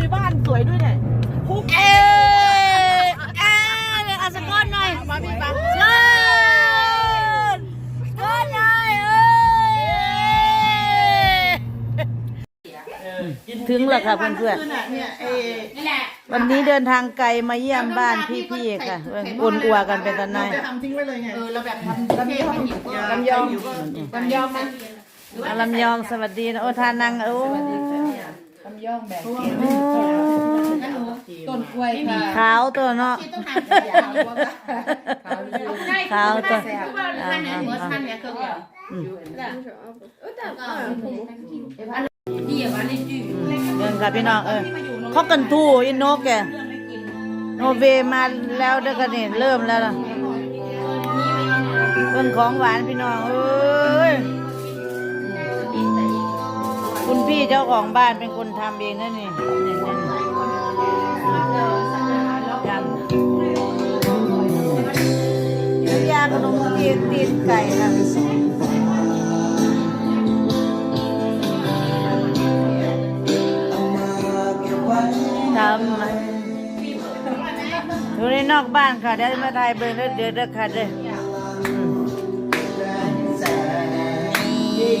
มีบ้านสวยด้วยเนี่ยคุกเออเออเดี๋ยวเอาสกอนหน่อยมาพี่ปังเชิญเชิญหน่อยเอ้ยถึงแล้วค่ะเพื่อนเนี่ยเอๆวันนี้เดินทางไกลมาเยี่ยมบ้านพี่ๆค่ะอุ่นอัวกันเป็นตาหนายจะทำทิ้งไว้เลยไงเออเราแบบทำลำยองลำยองอยู่ก็ลำยองมันอาลำยองสวัสดีนะโอทานังโอ้ลำยองแบบโอ้ต้น กล้วยค่ะขาวตัวเนาะขาวตัวท่านเนี่ยหัวท่านเนี่ยเครื่องเดียวดีอะวันนี้จืดเดินค่ะพี่น้องเออเขากันทูอินโนกแกโนเวมาแล้วเด้อกันนี่เริ่มแล้วล่ะเรื่องของหวานพี่น้องเอ้ยคุณพี่เจ้าของบ้านเป็นคนทำเองนั่นนี่นี่นี่ ขนมจีนตีนไก่ค่ะทำมันอยู่ในนอกบ้านค่ะเดี๋ยวมาถ่ายเบิ่งเด้อเดี๋ยวเด้อค่ะเด้ออืมนี่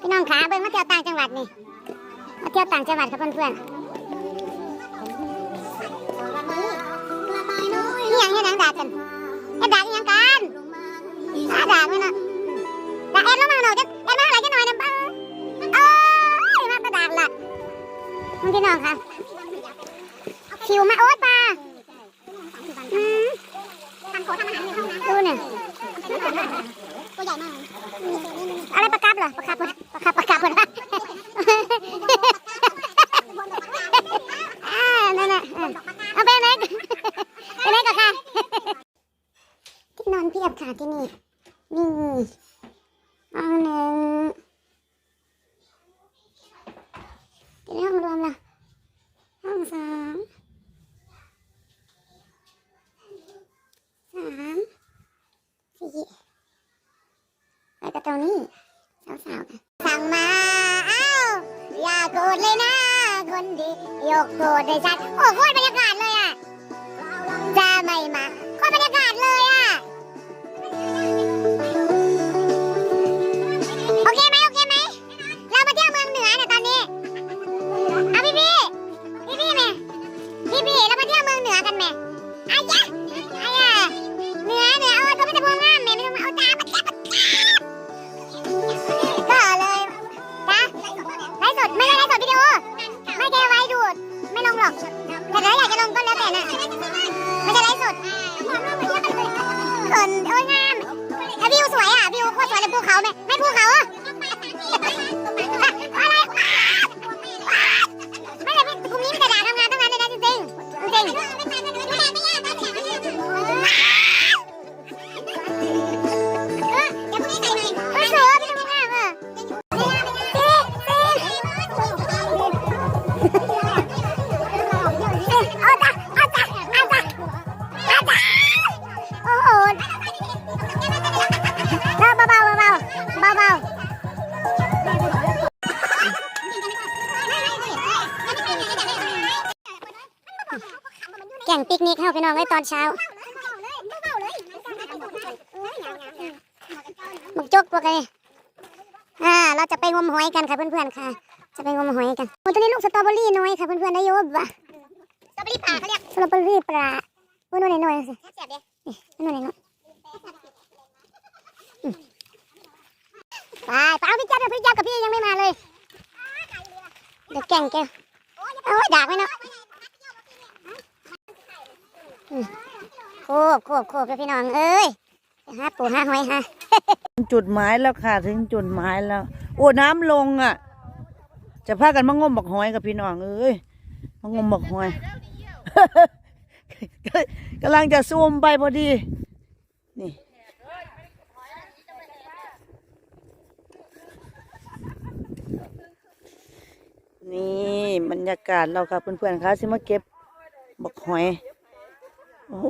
พี่น้องขาเบิ่งมาเที่ยวต่างจังหวัดนี่มาเที่ยวต่างจังหวัดกับเพื่อนๆนี่ยังยังด่ากัน ไอ้ด่ากันยังกันด่าด่าไม่นะด่าแอดลงมาหน่อยจะแอดมาอะไรจะหน่อยนะบ้าเอ้ยมาประดาละมึงพี่น้องค่ะคิวมาโอ๊ตปลาอืมดูเนี่ยตัวใหญ่มากอะไรปลากับเหรอปลากับปลากับปลากับเหรออ่านั่นน่ะเอาไปไหนไปไหนกันค่ะที่นอนเพียบค่ะที่นี่นี่ห้องหนึ่งที่ห้องรวมละห้องสองสามสี่ แล้วก็ตรงนี้สาวๆสั่งมาอ้าวอย่าโกรธเลยนะ คนดียกโกรธให้ฉันโอ้โคตรบรรยากาศเลยอะจะไม่มาโคตรบรรยากาศเลยอะโอเคไหมโอเคไหมเรามาเที่ยวเมืองเหนือเนี่ยตอนนี้เอาพี่พี่พี่พี่แม่พี่พี่เรามาเที่ยวเมืองเหนือกันแม่อายะ แก่งปิกนิกเข้าไปนอนไว้ตอนเช้าบุกจกพวกไงอ่า เราจะไปงมหอยกันค่ะเพื่อนๆค่ะ จะไปงมหอยกันโอ้ตัวนี้ลูกสตรอเบอรี่น้อยค่ะเพื่อนๆได้โยบะสตรอเบอรี่ปลาเขาเรียกสตรอเบอรี่ปลาโอ้ยน้อยน้อยสิเสียบดิน้อยน้อยไปไปเอาพี่จับพี่จับกับพี่ยังไม่มาเลยเดี๋ยวแก่งแกโอ้ยด่ากไว้เนาะ โคบโคบโคบพี่น้องเอ้ยหาปูหาหอยฮะจุดหมายแล้วค่ะ ถึงจุดหมายแล้ว โอ้น้ำลงอะ จะพากันมางมบักหอยกับพี่น้องเอ้ยมางมบักหอยกำลังจะซูมไปพอดี นี่นี่บรรยากาศเราค่ะเพื่อนๆคะสิมาเก็บบักหอย โอ้โห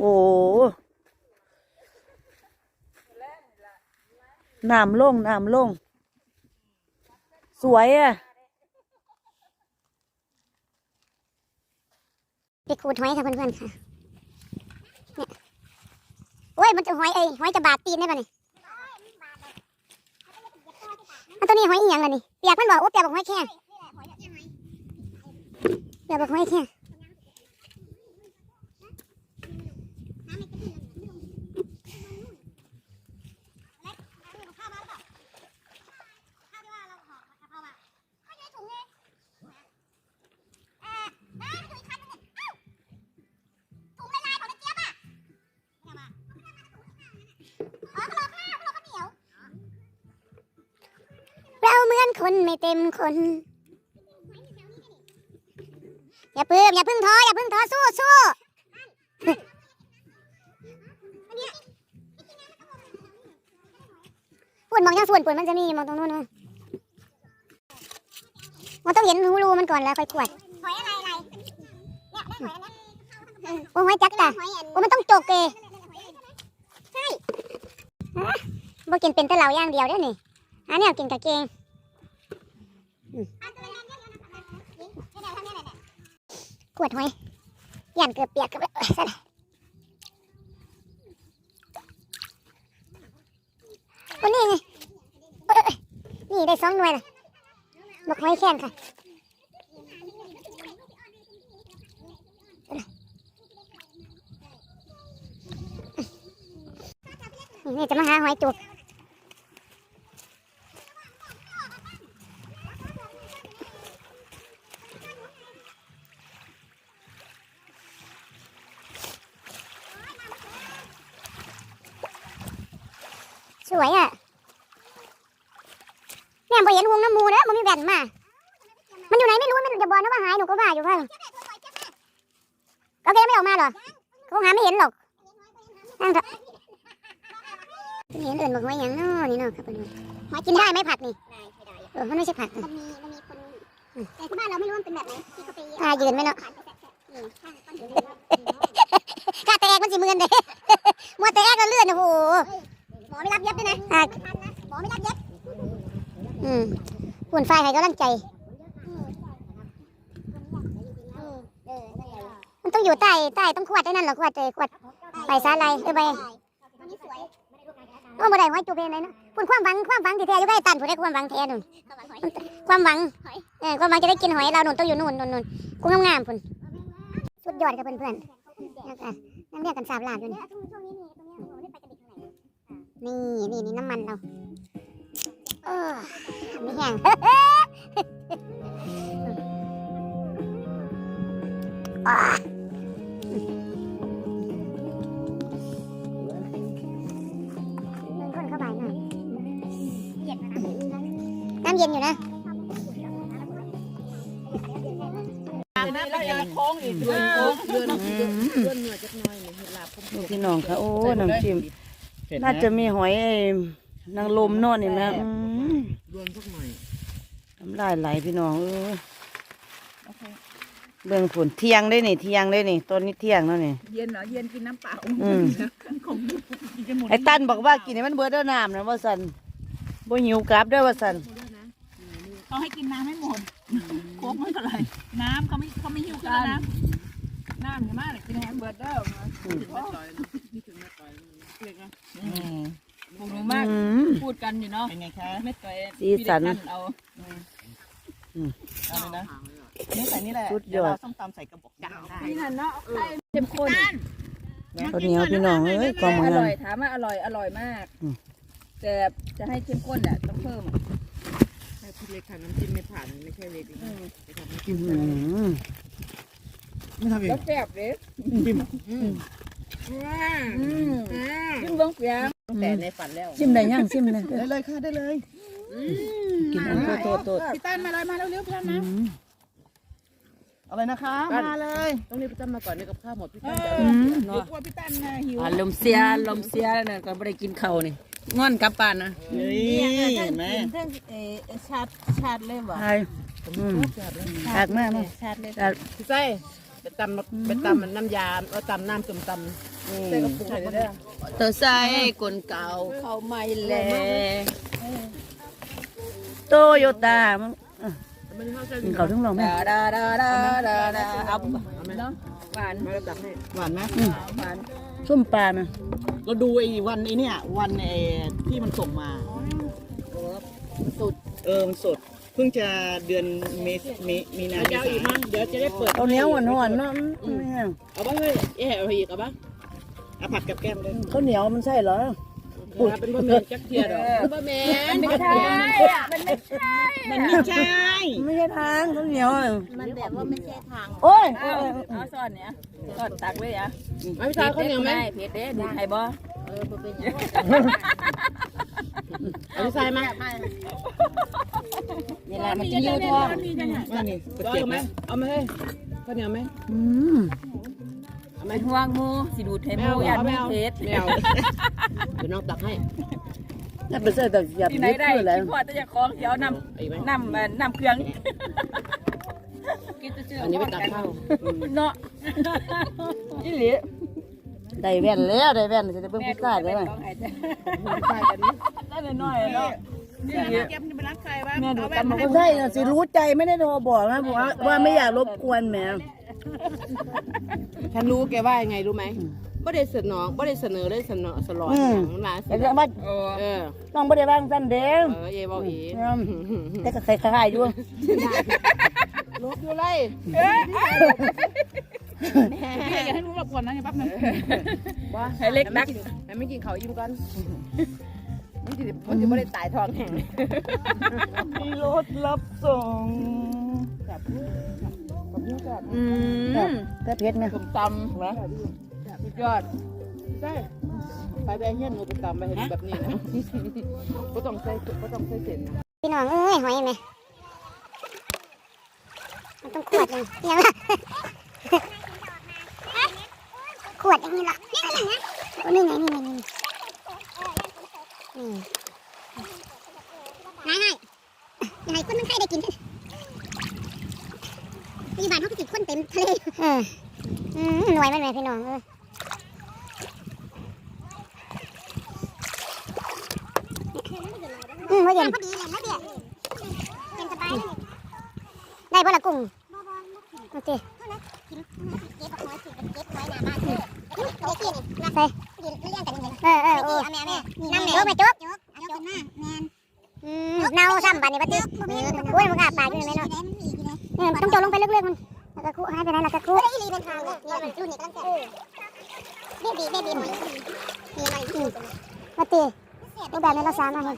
น้ำลงน้ำลง สวยอะสิขูดหอยค่ะเพื่อนๆค่ะเนี่ยโอ้ยมันจะหอยเอ้ยหอยจะบาดตีนได้ป่ะนี่อันตัวนี้หอยอีหยังล่ะนี่เปียกมันบอกโอ้เปียกบอกหอยแค่เปียกบอกหอยแค่ อนคนไม่เต็มคน อย่าเพิ่งอย่าเพิ่งท้ออย่าเพิ่งท้อสู้สู้ฝุ่นมองยังฝุ่นฝุ่นมันจะมีมองตรงนู้นนะมันต้องเห็นหูรูมันก่อนแล้วค่อยขวดหอยอะไรอะไรโอ้หอยจักตาโอ้มันต้องจกเกใช่บ่กินเป็นแต่เหล่าอย่างเดียวเด้อนี่อันนี้กินกับเกง ขวดหอยยันเกือบเปียกเกือบซะโอ้นี่ไงนี่ได้สองหน่วยละบอกหอยแข็งค่ะนี่จะมาหาหอยจุก วยอะเนี่ยพอเห็นหงน้ำมูแล้วมันมีแบนมา มันอยู่ไหนไม่รู้มันจะบอกนะว่าหายหนูก็ว่าอยู่ว่าก็แกไม่ออกมาหรอเขาหาไม่เห็นหรอกนั่งเถอะเห็นอื่นบอกว่าอย่างน้อนี่เนาะครับเพื่อนหอยกินได้ไหมผักนี่เออมันไม่ใช่ผักมันมีมันมีคนแต่ที่บ้านเราไม่รู้มันเป็นแบบไหนที่เขาไปอ่ายืนไหมเนาะกาแตกมันสิมือนเด้มัวแตกแล้วเลื่อนโอ้โหหม อไม่รับเย็บด้วยนะหมอไม่รับเย็บอืมหุ่นไฟให้กำลังใจมันต้องอยู่ใต้ใต้ต้องขวดได้นั่นเหรอขวดเจขวดใบสาลายเออใบโอ้บ่ได้หอยจูบเองเลยเนาะพูดความหวังความหวังที่แท้อยู่ใกล้ตันผู้ได้ความหวังแท้นู่นความหวังเออความหวังจะได้กินหอยเรานู่นต้องอยู่นู่นนู่นนู่นกูงามๆพุ่นสุดยอดกับเพื่อนๆแล้วก็นั่งเรียกกันสาบลาดอยู่นี่ นี่นี่นี่น้ำมันเราเออไม่แห้งอ่าเงินคนเข้าไปหน่อยน้ำเย็นอยู่นะระยะโค้งอีกเดือนโค้งเดือนเดือนเดือนเหนื่อยจักหน่อยเห็นลาบดูพี่น้องค่ะโอ้น้ำจิ้ม น่าจะมีหอยไอ้นางลมเนอนนี่นะอืมรวมสักหน่อยน้ำลายไหลพี่น้องเออเบิ่งผลเที่ยงได้นี่เที่ยงได้นี่ตอนนี้เที่ยงแล้วนี่ เย็นเหรอ เย็นกินน้ำเปล่าอืม ของกินกันหมดไอ้ตั้นบอกว่ากินให้มันเบิดเด้อน้ำนะว่าสันบ่หิวกลับเด้อว่าสันเขาให้กินน้ำให้หมดโค้งไม่เท่าไหร่น้ำเขาไม่เขาไม่หิวกันนะน้ำจะมากเลยกินแฮมเบอร์เดอร์มาถึงแม่ต่อยนี่ถึงแม่ต่อย เล็กนะพวกหนูมาก อืม พูดกันอยู่เนาะเป็นไงคะแม่ต่อยสีสันเอาอืมเอาเลยนะนี่ใส่นี่แหละสุดยอด เดี๋วเราส้มตำใส่กระบอกได้นี่นั่นเนาะเข้มข้นข้าวเหนียวพี่น้องเอ้ยกองอมันร่อย ถามว่าอร่อย อร่อยมากอืมแต่จะให้เข้มข้นอะต้องเพิ่มอะให้พี่เล็กทำน้ำจิ้มไม่ผ่านไม่ใช่เล็กนะไปทำน้ำจิ้มอืมไม่ทำเองแล้วแซ่บเลยจิ้มอืม ชิมเบิ้งเสียงแต่ในฝันแล้วชิมได้ยังชิมได้ได้เลยค่ะได้เลยกินอันโตโตโตพี่ตั้นมาเลยมาเร็วๆพี่ตั้นอืนะมเอาเลยนะคะ มาเลย ต้องรีบพี่ตั้นมาก่อนนี่กับข้าวหมดพี่ตั้นจะอืมเนาะกลัวพี่ตั้นนะหิวอารมณ์เสียอารมณ์เสียแล้วนะก็ไม่ได้กินข้าวนี่งอนกลับบ้านนะนี่เห็นไหมเรื่องเอชาติชาติเลยบ่ใช่อืมหักมากเนาะชาติเลยหักพี่ไส้ ไปตำไปตำน้ำยาเอาตำน้ำจุ่มตำใส่กระปุกเลยเด้อเธอใส่กลเก่าเข้าไม่แลโตโยต้ามึงกินเขาวทั้งเราไหมดาดาดาดาดาเอาเนาะหวานมาตักให้หวานไหมหวานส้มปลาไหมเราดูไอ้วันไอ้เนี่ยวันไอ้ที่มันส่งมาสุดเออมันสด เพิ่งจะเดือนเมษเมมีนาเมษาเดี๋ยวจะได้เปิดเอาเนี้ยหวานหวานๆเนาะอืมเนี่ยเอาบ้างเลยเอ๊ะเอาอีกเอาบ้างเอาผัดกับแก้มด้วยข้าวเหนียวมันใช่เหรอเป็นบะหมี่จักเทียดอกบะหมี่ไม่ใช่มันไม่ใช่ไม่ใช่ทางข้าวเหนียวอะมันแบบว่าไม่ใช่ทางโอ้ยเอาซ่อนเนี่ยซ่อนตักไว้อะไม่ใช่ข้าวเหนียวไหมเผ็ดเด้ดูไทยบ่เออบ่เป็นหยัง เอาใส่มาเวลามันจะยืดท้องว่านี่ตะเอาเกียบไหมเอามาให้ข้าวเหนียวไหมอืมเอาไหมห่วงมูสิดูดให้มูยันมูเผ็ดแมวเดี๋ยวน้องตักให้นี่เป็นเส้นแต่หยับที่ไหนนิดได้เพื่ออะไรที่พ่อจะจะคล้องเดี๋ยวนำนำนำเครื่องอันนี้ไปตักข้าวเนาะอีหลี ได้แว่นแล้วได้แว่นจะได้เบิ่งผู้ชายได้ไหมได้น้อยเนาะเก็บจะไปรักใครบ้างแม่ดูเอาตำแม่ก็ใช่น่ะสิรู้ใจไม่ได้โทรบอกนะบอกว่าว่าไม่อยากรบกวนแหมฉันรู้แกว่ายังไงรู้ไหมไม่ได้เสนอไม่ได้เสนอเลยเสนอสลอดอืมของร้านเสแต่นก็อว่าโอ้เออต้องไม่ได้บ้างสั้นเด้งเออเยบอกอีแต่ก็ใส่ขายอยู่ลบอยู่ไร พี่อย่าให้รู้แบบก่อนนะอย่าแป๊บนึงให้เล็กนักแม่ไม่กินเขาวอิ่มก่อนมันจะมันจะไม่ได้ตายท้องแห้งมีรถรับส่งอืมแต่เพชรไหมผมตำนะสุดยอดใช่ไปไปเฮียนหนูไปตำไปเห็นแบบนี้นะก็ต้องใส่ก็ต้องใส่เส้นนะพี่น้องเอ้ยหอยเห็นไหมมันต้องขวดเลยยังล่ะ ขวดอย่างนี้ล่ะนี่ไงนะโอ้นี่ไงนี่ไงนี่นี่ง่ายๆยังไงคนมันใครได้กินปัจจุบันเขาก็ติดคนเต็มทะเลเอออืมหน่วยมันไหมพี่น้องเอออืมว่าเย็นพอดีเลยนะเดี๋ยวเย็นสบายได้บ่ละกุ้งโอเค ใส่เออเออโอ้น้ำเดือดมาจุ๊บอืมเน่าซ้ำบัดนี้ปะติ๊กโอ้ยมันอาปากอยู่ในแม่เนาะเออต้องโจมลงไปลึกๆมันแล้วก็คู่ให้ไปไหนแล้วก็คู่อีลีเป็นทางเนี่ยมันรุ่นนี้กำลังแก่เบบีเบบีหอยมีอะไรมาตีรูปแบบนี้เราสามารถเห็น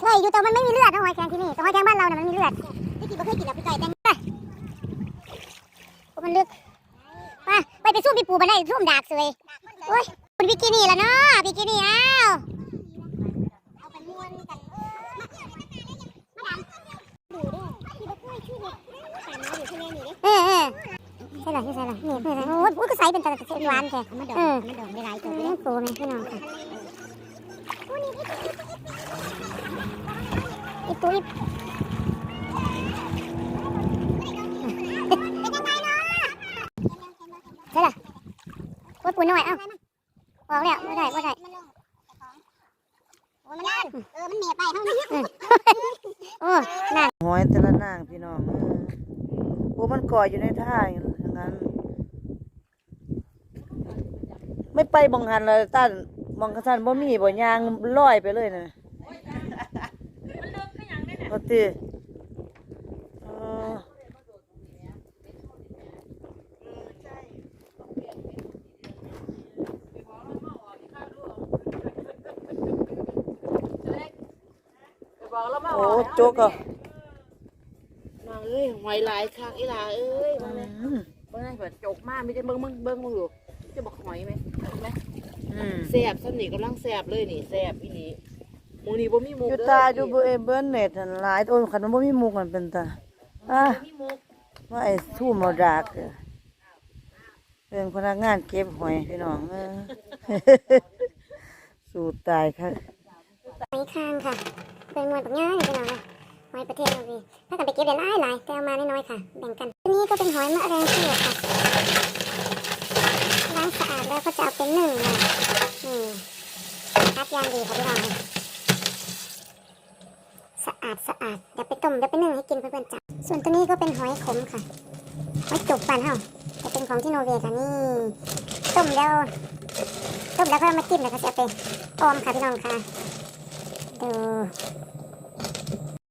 เคยอยู่แต่มันไม่มีเลือดนะหอยแครงที่นี่แต่หอยแครงบ้านเราเนี่ยมันมีเลือดที่กินก็เคยกินแล้วไปไก่แตงมันลึกมา ไปไปซุ่มพี่ปูมาได้ซุ่มดากเลยโอ้ยคุณบิกินี่แล้วเนาะบิกินี่อ้าวเอาไปม้วนกันเออเออใช่หรอใช่หรอนี่เพื่อนโอ้ยก็ใส่เป็นตะเกียบหวานแท้เออมันดองได้หลายตัวเลยโตไหมพี่น้องค่ะอี ว่าปูน้อยเอ้าออกแล้วไม่ได้ไม่ได้มันนั่นเออมันเหนียไปเท่านั้นโอ้นั่นหอยแต่ละนางพี่น้องโอ้มันก่ออยู่ในท่าอย่างนั้น ไม่ไปบังหันเลยต้านบังกระสันบ่มีบ่ยางลอยไปเลยนะปกติเออ บอก แล้วมาโอ้โจ๊กอะนางเอ้ยหอยหลายคักอีหลาเอ้ยอืมเบิ้งแบบจกมากไม่ได้เบิ้งเบิ้งเบิ้งมึงอยู่จะบอกหอยไหมไหมอืมแซ่บสนิทกำลังแซ่บเลยนี่แซ่บอีนี่มูนี่บ่มีมุกอยู่เด้ตาอยู่เบอเบิ้นเน็ตหันหลายโอ้ยคันมันบ่มีมุกมันเป็นตาอะมีมุกว่าไอ้ทุ่มเอาดากเด้อเป็นพนักงานเก็บหอยพี่น้องเออสู้ตายค่ะหอยคางค่ะ เป็นมวยแบบง่ายพี่น้องเลยหอยประเทศเราดีถ้ากันไปเก็บได้หลายหลายแต่เอามาน้อยๆค่ะ แบ่งกันอันนี้ก็เป็นหอยมะแรงเผือกค่ะล้างสะอาดแล้วก็จะเอาเป็นหนึ่งเลยอืมคัดยางดีค่ะพี่น้องเลยสะอาดสะอาดเดี๋ยวไปต้มเดี๋ยวไปนึ่งให้กินเพื่อนๆจ้ะส่วนตัวนี้ก็เป็นหอยขมค่ะหอยจุกบ้านเฮาจะเป็นของที่โนเวย์ค่ะนี่ต้มแล้วต้มแล้วก็มาจิ้มแล้วก็จะเอาไปออมค่ะพี่น้องค่ะ ดู